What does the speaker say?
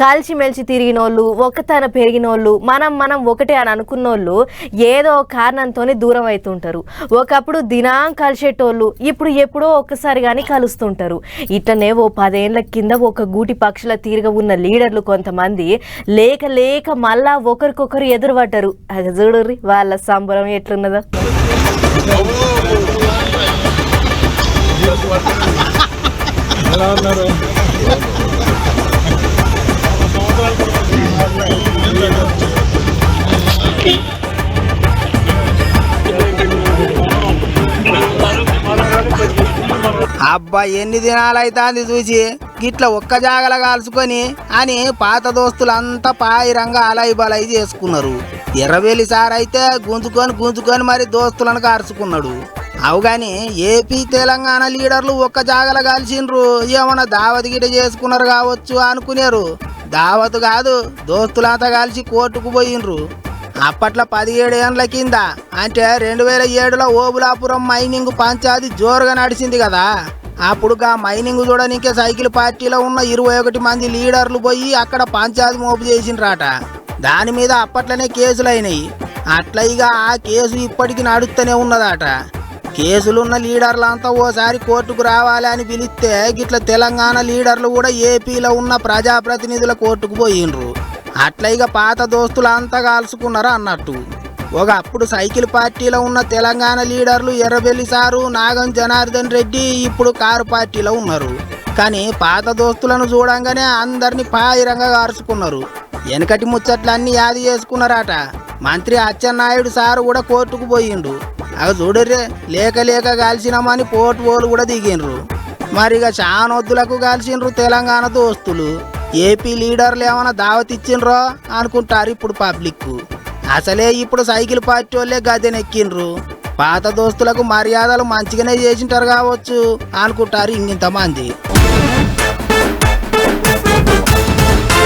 కలిసిమెలిసి తిరిగినోళ్ళు ఒకతన పెరిగినోళ్ళు మనం మనం ఒకటే అని అనుకున్నోళ్ళు ఏదో కారణంతోనే దూరం అవుతుంటారు ఒకప్పుడు దినాం కలిసేటోళ్ళు ఇప్పుడు ఎప్పుడో ఒక్కసారి కానీ కలుస్తుంటారు. ఇట్లనే ఓ పదేళ్ళ కింద ఒక గూటి పక్షుల తీరుగా ఉన్న లీడర్లు కొంతమంది లేక లేక మళ్ళా ఒకరికొకరు ఎదురుపడ్డారు. అది వాళ్ళ సంబరం ఎట్లున్నదో. అబ్బా ఎన్ని దినాలైతాంది చూసి. గిట్ల ఒక్క జాగల కాల్చుకొని అని పాత దోస్తులంతా పాయిరంగా అలై బలై చేసుకున్నారు. ఎర్రవేలి సార్ అయితే గుంజుకొని గుంజుకొని మరి దోస్తులను కార్చుకున్నాడు అవుగాని ఏపీ తెలంగాణ లీడర్లు ఒక్క జాగల కలిసిండ్రు ఏమన్నా దావతి గిట చేసుకున్నారు కావచ్చు అనుకునేరు. దావత్ కాదు దోస్తులంతా కలిసి కోర్టుకు పోయిండ్రు. అప్పట్లో పదిహేడు ఏండ్ల కింద అంటే రెండు వేల ఏడులో ఓబులాపురం మైనింగ్ పంచాయతీ జోరుగా నడిచింది కదా. అప్పుడుగా మైనింగ్ చూడనికే సైకిల్ పార్టీలో ఉన్న ఇరవై ఒకటి మంది లీడర్లు పోయి అక్కడ పంచాయతీ మోపు చేసిండ్రాట. దాని మీద అప్పట్లోనే కేసులు అయినాయి. అట్లా ఇక ఆ కేసు ఇప్పటికి నడుస్తూనే ఉన్నదట. కేసులున్న లీడర్లంతా ఓసారి కోర్టుకు రావాలి అని పిలిస్తే గిట్ల తెలంగాణ లీడర్లు కూడా ఏపీలో ఉన్న ప్రజాప్రతినిధుల కోర్టుకు పోయిండ్రు. అట్లా ఇక పాత దోస్తులంతా కాల్చుకున్నారు అన్నట్టు. ఒక అప్పుడు సైకిల్ పార్టీలో ఉన్న తెలంగాణ లీడర్లు ఎర్రబెల్లి సారు నాగం జనార్దన్ రెడ్డి ఇప్పుడు కారు పార్టీలో ఉన్నారు. కానీ పాత దోస్తులను చూడంగానే అందరినీ పాయిరంగా కారుచుకున్నారు వెనకటి ముచ్చట్లన్నీ యాది చేసుకున్నారట. మంత్రి అచ్చెన్నాయుడు సారు కూడా కోర్టుకు పోయిండు. అవి చూడర్రే లేక లేక కాల్చినామని పోటు ఓలు కూడా దిగిండ్రు. మరిగా చానొద్దులకు కాల్చిండ్రు తెలంగాణ దోస్తులు. ఏపీ లీడర్లు ఏమైనా దావత్ ఇచ్చిండ్రో అనుకుంటారు ఇప్పుడు పబ్లిక్ అసలే ఇప్పుడు సైకిల్ పార్టీ వాళ్ళే గదెనెక్కిండ్రు పాత దోస్తులకు మర్యాదలు మంచిగానే చేసింటారు కావచ్చు అనుకుంటారు ఇంకింతమంది